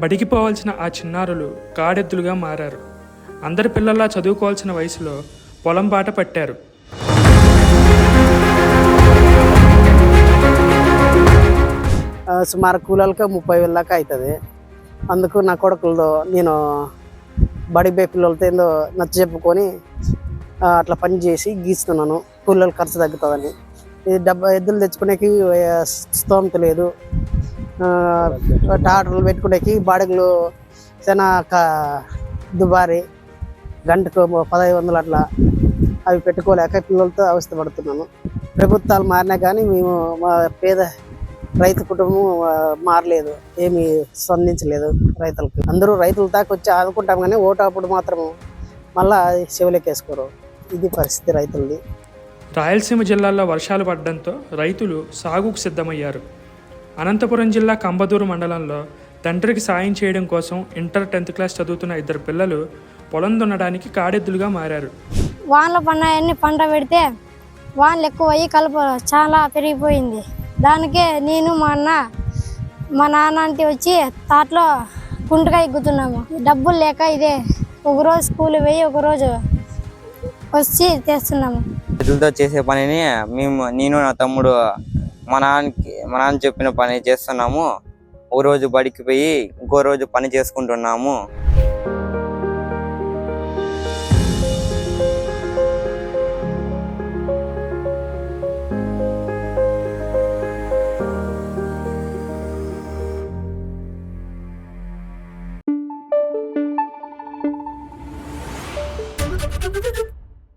బడికి పోవాల్సిన ఆ చిన్నారులు కాడెద్దులుగా మారారు. అందరి పిల్లల్లా చదువుకోవాల్సిన వయసులో పొలం బాట పట్టారు. సుమారు కూలలకి ముప్పై వేల దాకా అవుతుంది అందుకు నా కొడుకులతో నేను బడి బే పిల్లలతో ఏందో నచ్చ చెప్పుకొని అట్లా పని చేసి గీస్తున్నాను. కూలల ఖర్చు తగ్గుతుందని. ఇది డబ్బా ఎద్దులు తెచ్చుకునేకి స్తోమత లేదు. టాటర్లు పెట్టుకునేకి బాడుగులు చాలా దుబారి గంటకు పదహైదు వందలు అట్లా అవి పెట్టుకోలేక పిల్లలతో అవస్థ పడుతున్నాను ప్రభుత్వాలు మారినా కానీ మేము మా పేద రైతు కుటుంబం మారలేదు. ఏమీ స్పందించలేదు రైతులకు. అందరూ రైతుల దాకా వచ్చి ఆదుకుంటాం కానీ ఓటప్పుడు మాత్రం మళ్ళా చెవులకేసుకోరు ఇది పరిస్థితి రైతులది. రాయలసీమ జిల్లాల్లో వర్షాలు పడడంతో రైతులు సాగుకు సిద్ధమయ్యారు. అనంతపురం జిల్లా కంబదూరు మండలంలో తండ్రికి సాయం చేయడం కోసం ఇంటర్ టెన్త్ క్లాస్ చదువుతున్న ఇద్దరు పిల్లలు పొలం దున్నడానికి కాడెద్దులుగా మారారు. వానలు పన్నాయన్ని పంట పెడితే వానలు ఎక్కువ అయ్యి కలుపు చాలా పెరిగిపోయింది. దానికే నేను మా అన్న మా నాన్న అంటే వచ్చి తాటలో కుంటగా ఎక్కుతున్నాము డబ్బులు లేక ఇదే ఒకరోజు స్కూల్ పోయి ఒకరోజు వచ్చి తెస్తున్నాము. చేసే పనిని మేము నేను నా తమ్ముడు మా నాన్నకి మా నాన్న చెప్పిన పని చేస్తున్నాము. ఓ రోజు బడికి పోయి ఇంకో రోజు పని చేసుకుంటున్నాము.